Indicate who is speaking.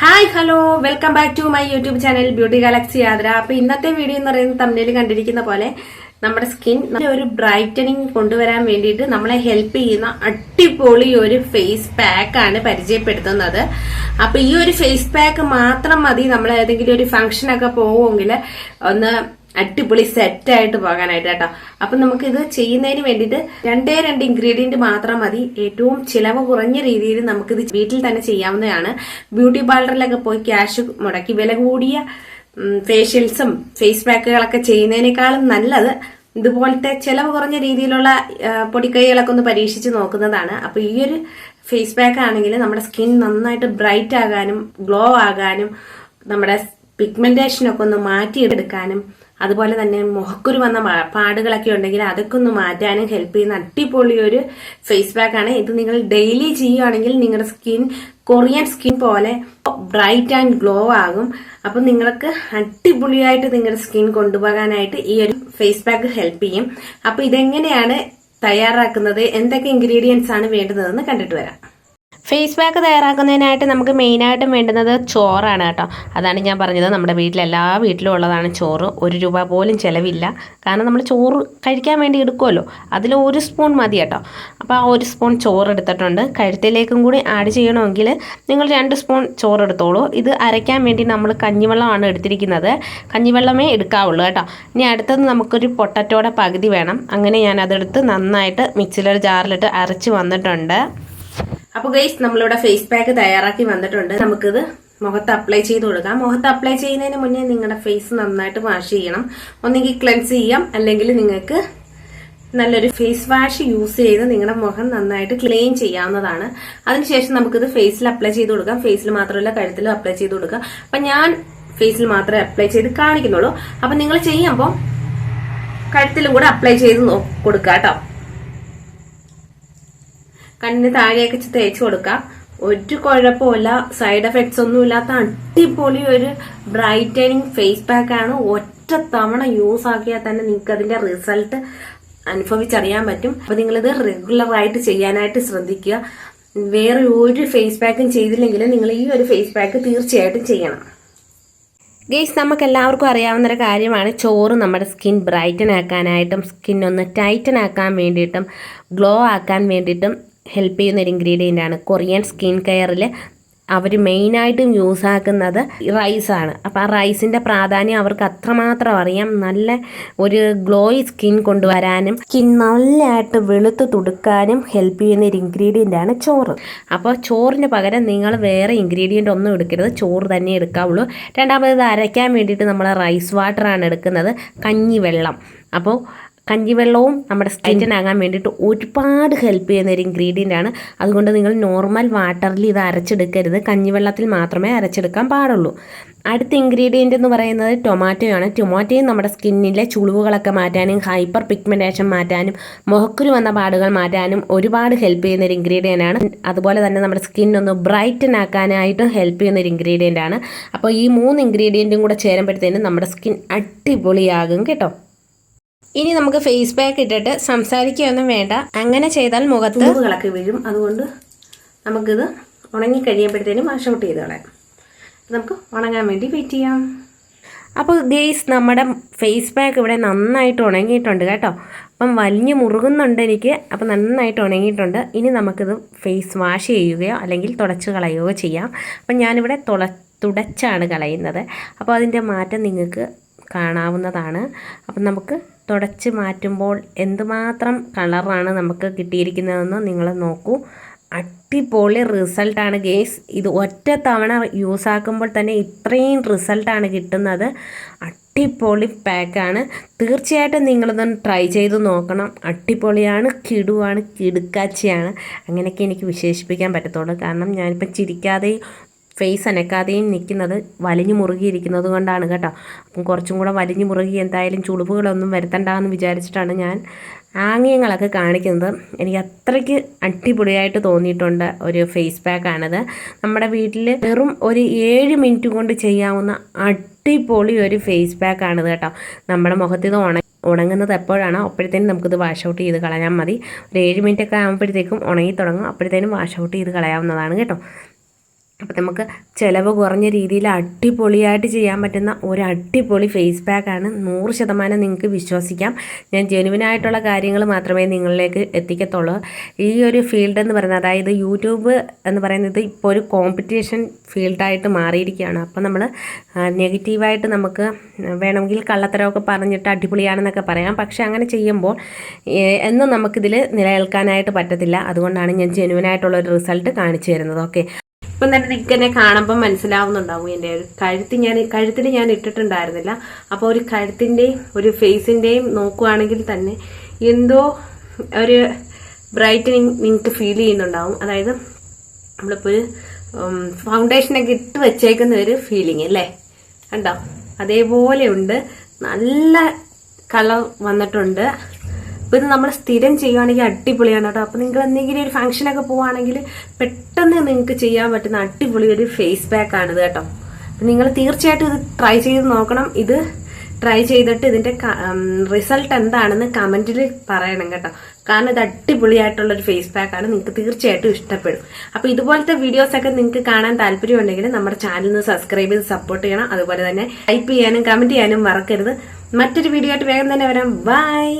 Speaker 1: Hi hello welcome back to my YouTube channel beauty galaxy യാത്ര അപ്പൊ ഇന്നത്തെ video എന്ന് പറയുന്നത് തമ്മിൽ കണ്ടിരിക്കുന്ന പോലെ നമ്മുടെ സ്കിൻ ഒരു ബ്രൈറ്റനിങ് കൊണ്ടുവരാൻ വേണ്ടിയിട്ട് നമ്മളെ ഹെൽപ്പ് ചെയ്യുന്ന അടിപൊളി ഒരു ഫേസ് പാക്ക് ആണ് പരിചയപ്പെടുത്തുന്നത്. അപ്പൊ ഈ ഒരു ഫേസ് പാക്ക് മാത്രം മതി നമ്മൾ ഏതെങ്കിലും ഒരു ഫംഗ്ഷനൊക്കെ പോവുമെങ്കിൽ ഒന്ന് അടിപൊളി സെറ്റ് ആയിട്ട് പോകാനായിട്ട് കേട്ടോ. അപ്പൊ നമുക്ക് ഇത് ചെയ്യുന്നതിന് വേണ്ടിയിട്ട് രണ്ടേ രണ്ട് ഇൻഗ്രീഡിയന്റ് മാത്രം മതി. ഏറ്റവും ചിലവ് കുറഞ്ഞ രീതിയിൽ നമുക്കിത് വീട്ടിൽ തന്നെ ചെയ്യാവുന്നതാണ്. ബ്യൂട്ടി പാർലറിലൊക്കെ പോയി ക്യാഷ് മുടക്കി വില കൂടിയ ഫേഷ്യൽസും ഫേസ് പാക്കുകളൊക്കെ ചെയ്യുന്നതിനേക്കാളും നല്ലത് ഇതുപോലത്തെ ചിലവ് കുറഞ്ഞ രീതിയിലുള്ള പൊടിക്കൈകളൊക്കെ ഒന്ന് പരീക്ഷിച്ച് നോക്കുന്നതാണ്. അപ്പൊ ഈ ഒരു ഫേസ് പാക്ക് ആണെങ്കിൽ നമ്മുടെ സ്കിൻ നന്നായിട്ട് ബ്രൈറ്റ് ആകാനും ഗ്ലോ ആകാനും നമ്മുടെ പിഗ്മെന്റേഷനൊക്കെ ഒന്ന് മാറ്റിയെടുക്കാനും അതുപോലെ തന്നെ മുഖക്കുരു വന്ന പാടുകളൊക്കെ ഉണ്ടെങ്കിൽ അതൊക്കെ ഒന്ന് മാറ്റാനും ഹെൽപ്പ് ചെയ്യുന്ന അടിപൊളി ഒരു ഫേസ് പാക്ക് ആണ്. ഇത് നിങ്ങൾ ഡെയിലി ചെയ്യുകയാണെങ്കിൽ നിങ്ങളുടെ സ്കിൻ കൊറിയൻ സ്കിൻ പോലെ ബ്രൈറ്റ് ആൻഡ് ഗ്ലോ ആകും. അപ്പൊ നിങ്ങൾക്ക് അടിപൊളിയായിട്ട് നിങ്ങളുടെ സ്കിൻ കൊണ്ടുപോകാനായിട്ട് ഈ ഒരു ഫേസ് പാക്ക് ഹെൽപ്പ് ചെയ്യും. അപ്പൊ ഇതെങ്ങനെയാണ് തയ്യാറാക്കുന്നത്? എന്തൊക്കെ ഇൻഗ്രീഡിയൻസ് ആണ് വേണ്ടുന്നതെന്ന് കണ്ടിട്ട് വരാം. ഫേസ് പാക്ക് തയ്യാറാക്കുന്നതിനായിട്ട് നമുക്ക് മെയിനായിട്ടും വേണ്ടുന്നത് ചോറാണ് കേട്ടോ. അതാണ് ഞാൻ പറഞ്ഞത്. നമ്മുടെ വീട്ടിൽ എല്ലാ വീട്ടിലും ഉള്ളതാണ് ചോറ്. ഒരു രൂപ പോലും ചിലവില്ല. കാരണം നമ്മൾ ചോറ് കഴിക്കാൻ വേണ്ടി എടുക്കുമല്ലോ അതിൽ ഒരു സ്പൂൺ മതി കേട്ടോ. അപ്പോൾ ആ ഒരു സ്പൂൺ ചോറ് എടുത്തിട്ടുണ്ട്. കഴുത്തിലേക്കും കൂടി ആഡ് ചെയ്യണമെങ്കിൽ നിങ്ങൾ രണ്ട് സ്പൂൺ ചോറ് എടുത്തോളൂ. ഇത് അരയ്ക്കാൻ വേണ്ടി നമ്മൾ കഞ്ഞിവെള്ളമാണ് എടുത്തിരിക്കുന്നത്. കഞ്ഞിവെള്ളമേ എടുക്കാവുള്ളൂ കേട്ടോ. ഇനി അടുത്തത് നമുക്കൊരു പൊട്ടറ്റോടെ പകുതി വേണം. അങ്ങനെ ഞാൻ അതെടുത്ത് നന്നായിട്ട് മിക്സിലൊരു ജാറിലിട്ട് അരച്ച് വന്നിട്ടുണ്ട്. അപ്പോൾ ഗൈസ് നമ്മളിവിടെ ഫേസ് പാക്ക് തയ്യാറാക്കി വന്നിട്ടുണ്ട്. നമുക്കിത് മുഖത്ത് അപ്ലൈ ചെയ്ത് കൊടുക്കാം. മുഖത്ത് അപ്ലൈ ചെയ്യുന്നതിന് മുന്നേ നിങ്ങളുടെ ഫേസ് നന്നായിട്ട് വാഷ് ചെയ്യണം. ഒന്നെങ്കിൽ ക്ലെൻസ് ചെയ്യാം. അല്ലെങ്കിൽ നിങ്ങൾക്ക് നല്ലൊരു ഫേസ് വാഷ് യൂസ് ചെയ്ത് നിങ്ങളുടെ മുഖം നന്നായിട്ട് ക്ലീൻ ചെയ്യാവുന്നതാണ്. അതിനുശേഷം നമുക്കിത് ഫേസിൽ അപ്ലൈ ചെയ്ത് കൊടുക്കാം. ഫേസിൽ മാത്രമല്ല കഴുത്തിലും അപ്ലൈ ചെയ്ത് കൊടുക്കാം. അപ്പൊ ഞാൻ ഫേസിൽ മാത്രമേ അപ്ലൈ ചെയ്ത് കാണിക്കുന്നുള്ളൂ. അപ്പൊ നിങ്ങൾ ചെയ്യുമ്പോൾ കഴുത്തിലും കൂടെ അപ്ലൈ ചെയ്ത് കൊടുക്കാം കേട്ടോ കണ്ണിന് താഴെയൊക്കെ തേച്ച് കൊടുക്കാം. ഒരു കുഴപ്പമില്ല. സൈഡ് എഫക്ട്സ് ഒന്നും ഇല്ലാത്ത അടിപൊളി ഒരു ബ്രൈറ്റനിങ് ഫേസ് പാക്ക് ആണ്. ഒറ്റ തവണ യൂസ് ആക്കിയാൽ തന്നെ നിങ്ങൾക്ക് അതിന്റെ റിസൾട്ട് അനുഭവിച്ചറിയാൻ പറ്റും. അപ്പൊ നിങ്ങളിത് റെഗുലർ ആയിട്ട് ചെയ്യാനായിട്ട് ശ്രദ്ധിക്കുക. വേറെ ഒരു ഫേസ് പാക്കും ചെയ്തില്ലെങ്കിലും നിങ്ങൾ ഈ ഒരു ഫേസ് പാക്ക് തീർച്ചയായിട്ടും ചെയ്യണം. ഗെയ്സ് നമുക്ക് എല്ലാവർക്കും അറിയാവുന്ന ഒരു കാര്യമാണ്. ചോറ് നമ്മുടെ സ്കിൻ ബ്രൈറ്റൻ ആക്കാനായിട്ടും സ്കിൻ ഒന്ന് ടൈറ്റൻ ആക്കാൻ വേണ്ടിയിട്ടും ഗ്ലോ ആക്കാൻ വേണ്ടിയിട്ടും ഹെൽപ്പ് ചെയ്യുന്ന ഒരു ഇൻഗ്രീഡിയന്റ് ആണ്. കൊറിയൻ സ്കിൻ കെയറിൽ അവർ മെയിനായിട്ടും യൂസ് ആക്കുന്നത് റൈസാണ് അപ്പോൾ ആ റൈസിന്റെ പ്രാധാന്യം അവർക്ക് അത്രമാത്രം അറിയാം. നല്ല ഒരു ഗ്ലോയി സ്കിൻ കൊണ്ടുവരാനും സ്കിൻ നല്ലതായിട്ട് വെളുത്ത് തുടുക്കാനും ഹെൽപ്പ് ചെയ്യുന്ന ഒരു ഇൻഗ്രീഡിയന്റ് ആണ് ചോറ്. അപ്പോൾ ചോറിന് പകരം നിങ്ങൾ വേറെ ഇൻഗ്രീഡിയന്റ് ഒന്നും എടുക്കരുത്. ചോറ് തന്നെ എടുക്കാവുള്ളൂ. രണ്ടാമത് അരയ്ക്കാൻ വേണ്ടിയിട്ട് നമ്മൾ റൈസ് വാട്ടറാണ് എടുക്കുന്നത്. കഞ്ഞിവെള്ളം. അപ്പോൾ കഞ്ഞിവെള്ളവും നമ്മുടെ സ്കിന്നിനാകാൻ വേണ്ടിയിട്ട് ഒരുപാട് ഹെൽപ്പ് ചെയ്യുന്ന ഒരു ഇൻഗ്രീഡിയന്റ് ആണ്. അതുകൊണ്ട് നിങ്ങൾ നോർമൽ വാട്ടറിൽ ഇത് അരച്ചെടുക്കരുത്. കഞ്ഞിവെള്ളത്തിൽ മാത്രമേ അരച്ചെടുക്കാൻ പാടുള്ളൂ. അടുത്ത ഇൻഗ്രീഡിയന്റ് എന്ന് പറയുന്നത് ടൊമാറ്റോയാണ് ടൊമാറ്റോയും നമ്മുടെ സ്കിന്നിലെ ചുളിവുകളൊക്കെ മാറ്റാനും ഹൈപ്പർ പിഗ്മെന്റേഷൻ മാറ്റാനും മുഖക്കുരു വന്ന പാടുകൾ മാറ്റാനും ഒരുപാട് ഹെൽപ്പ് ചെയ്യുന്ന ഒരു ഇൻഗ്രീഡിയന്റ് ആണ്. അതുപോലെ തന്നെ നമ്മുടെ സ്കിൻ ഒന്ന് ബ്രൈറ്റൻ ആക്കാനായിട്ടും ഹെൽപ്പ് ചെയ്യുന്ന ഒരു ഇൻഗ്രീഡിയന്റ് ആണ്. അപ്പോൾ ഈ മൂന്ന് ഇൻഗ്രീഡിയന്റും കൂടെ ചേരുമ്പോഴത്തേനും നമ്മുടെ സ്കിൻ അടിപൊളിയാകും കേട്ടോ. ഇനി നമുക്ക് ഫേസ് പാക്ക് ഇട്ടിട്ട് സംസാരിക്കുകയൊന്നും വേണ്ട. അങ്ങനെ ചെയ്താൽ മുഖത്ത് തുമ്പുകളൊക്കെ വീഴും. അതുകൊണ്ട് നമുക്കിത് ഉണങ്ങി കഴിയുമ്പോഴത്തേനും വാഷ് ഔട്ട് ചെയ്ത് കളയാം. നമുക്ക് ഉണങ്ങാൻ വേണ്ടി വെയിറ്റ് ചെയ്യാം. അപ്പോൾ ഗെയ്സ് നമ്മുടെ ഫേസ് പാക്ക് ഇവിടെ നന്നായിട്ട് ഉണങ്ങിയിട്ടുണ്ട് കേട്ടോ. അപ്പം വലിഞ്ഞു മുറുകുന്നുണ്ട് എനിക്ക്. അപ്പം നന്നായിട്ട് ഉണങ്ങിയിട്ടുണ്ട്. ഇനി നമുക്കിത് ഫേസ് വാഷ് ചെയ്യുകയോ അല്ലെങ്കിൽ തുടച്ച് കളയുകയോ ചെയ്യാം. അപ്പം ഞാനിവിടെ തുള തുടച്ചാണ് കളയുന്നത്. അപ്പോൾ അതിന്റെ മാറ്റം നിങ്ങൾക്ക് കാണാവുന്നതാണ്. അപ്പം നമുക്ക് തുടച്ച് മാറ്റുമ്പോൾ എന്തുമാത്രം കളറാണ് നമുക്ക് കിട്ടിയിരിക്കുന്നതെന്ന് നിങ്ങൾ നോക്കൂ. അടിപൊളി റിസൾട്ടാണ് ഗേസ്. ഇത് ഒറ്റ തവണ യൂസ് ആക്കുമ്പോൾ തന്നെ ഇത്രയും റിസൾട്ടാണ് കിട്ടുന്നത്. അടിപൊളി പാക്കാണ്. തീർച്ചയായിട്ടും നിങ്ങളിതൊന്ന് ട്രൈ ചെയ്ത് നോക്കണം. അടിപൊളിയാണ് കിടുവാണ് കിടുക്കാച്ചിയാണ്. അങ്ങനെയൊക്കെ എനിക്ക് വിശേഷിപ്പിക്കാൻ പറ്റത്തുള്ളൂ. കാരണം ഞാനിപ്പോൾ ചിരിക്കാതെയും ഫേസ് അനക്കാതെയും നിൽക്കുന്നത് വലിഞ്ഞു മുറുകിയിരിക്കുന്നത് കൊണ്ടാണ് കേട്ടോ. അപ്പം കുറച്ചും കൂടെ വലിഞ്ഞു മുറുകി എന്തായാലും ചുളിവുകളൊന്നും വരുത്തണ്ടെന്ന് വിചാരിച്ചിട്ടാണ് ഞാൻ ആംഗ്യങ്ങളൊക്കെ കാണിക്കുന്നത്. എനിക്ക് അത്രയ്ക്ക് അടിപൊളിയായിട്ട് തോന്നിയിട്ടുണ്ട് ഒരു ഫേസ് പാക്കാണിത് നമ്മുടെ വീട്ടിൽ വെറും ഒരു ഏഴ് മിനിറ്റ് കൊണ്ട് ചെയ്യാവുന്ന അടിപൊളി ഒരു ഫേസ് പാക്കാണിത് കേട്ടോ. നമ്മുടെ മുഖത്ത് ഇത് ഉണ ഉണങ്ങുന്നത് എപ്പോഴാണോ അപ്പോഴത്തേനും നമുക്കിത് വാഷ് ഔട്ട് ചെയ്ത് കളയാൻ മതി. ഒരു ഏഴ് മിനിറ്റ് ഒക്കെ ആകുമ്പോഴത്തേക്കും ഉണങ്ങി തുടങ്ങും. അപ്പോഴത്തേനും വാഷ് ഔട്ട് ചെയ്ത് കളയാവുന്നതാണ് കേട്ടോ. അപ്പോൾ നമുക്ക് ചിലവ് കുറഞ്ഞ രീതിയിൽ അടിപൊളിയായിട്ട് ചെയ്യാൻ പറ്റുന്ന ഒരു അടിപൊളി ഫേസ് പാക്കാണ് നൂറ് ശതമാനം നിങ്ങൾക്ക് വിശ്വസിക്കാം. ഞാൻ ജെനുവിനായിട്ടുള്ള കാര്യങ്ങൾ മാത്രമേ നിങ്ങളിലേക്ക് എത്തിക്കത്തുള്ളൂ. ഈ ഒരു ഫീൽഡ് എന്ന് പറയുന്നത് അതായത് യൂട്യൂബ് എന്ന് പറയുന്നത് ഇപ്പോൾ ഒരു കോമ്പറ്റീഷൻ ഫീൽഡായിട്ട് മാറിയിരിക്കുകയാണ്. അപ്പോൾ നമ്മൾ നെഗറ്റീവായിട്ട് നമുക്ക് വേണമെങ്കിൽ കള്ളത്തരമൊക്കെ പറഞ്ഞിട്ട് അടിപൊളിയാണെന്നൊക്കെ പറയാം. പക്ഷേ അങ്ങനെ ചെയ്യുമ്പോൾ എന്നും നമുക്കിതിൽ നിലനിൽക്കാനായിട്ട് പറ്റത്തില്ല. അതുകൊണ്ടാണ് ഞാൻ ജെനുവിനായിട്ടുള്ള ഒരു റിസൾട്ട് കാണിച്ചു തരുന്നത്. ഓക്കെ ഇപ്പം തന്നെ നിങ്ങൾക്ക് എന്നെ കാണുമ്പോൾ മനസ്സിലാവുന്നുണ്ടാവും എന്റെ ഒരു കഴുത്ത് ഞാൻ കഴുത്തിൽ ഞാൻ ഇട്ടിട്ടുണ്ടായിരുന്നില്ല. അപ്പോൾ ഒരു കഴുത്തിന്റെയും ഒരു ഫേസിന്റെയും നോക്കുവാണെങ്കിൽ തന്നെ എന്തോ ഒരു ബ്രൈറ്റനിങ് നിങ്ങൾക്ക് ഫീൽ ചെയ്യുന്നുണ്ടാവും. അതായത് നമ്മളിപ്പോൾ ഒരു ഫൗണ്ടേഷനൊക്കെ ഇട്ട് വെച്ചേക്കുന്ന ഒരു ഫീലിംഗ് അല്ലേ? കണ്ടോ? അതേപോലെ ഉണ്ട്. നല്ല കളർ വന്നിട്ടുണ്ട്. അപ്പൊ ഇത് നമ്മൾ സ്ഥിരം ചെയ്യുകയാണെങ്കിൽ അടിപൊളിയാണ് കേട്ടോ. അപ്പൊ നിങ്ങൾ എന്തെങ്കിലും ഒരു ഫംഗ്ഷനൊക്കെ പോവാണെങ്കിൽ പെട്ടെന്ന് നിങ്ങൾക്ക് ചെയ്യാൻ പറ്റുന്ന അടിപൊളി ഒരു ഫേസ് പാക്ക് ആണിത് കേട്ടോ. നിങ്ങൾ തീർച്ചയായിട്ടും ഇത് ട്രൈ ചെയ്ത് നോക്കണം. ഇത് ട്രൈ ചെയ്തിട്ട് ഇതിന്റെ റിസൾട്ട് എന്താണെന്ന് കമന്റിൽ പറയണം കേട്ടോ. കാരണം ഇത് അടിപൊളിയായിട്ടുള്ള ഒരു ഫേസ് പാക്ക് ആണ്. നിങ്ങൾക്ക് തീർച്ചയായിട്ടും ഇഷ്ടപ്പെടും. അപ്പൊ ഇതുപോലത്തെ വീഡിയോസ് ഒക്കെ നിങ്ങൾക്ക് കാണാൻ താല്പര്യമുണ്ടെങ്കിൽ നമ്മുടെ ചാനലിന് സബ്സ്ക്രൈബ് ചെയ്ത് സപ്പോർട്ട് ചെയ്യണം. അതുപോലെ തന്നെ ടൈപ്പ് ചെയ്യാനും കമന്റ് ചെയ്യാനും മറക്കരുത്. മറ്റൊരു വീഡിയോ ആയിട്ട് വേഗം തന്നെ വരാം. ബൈ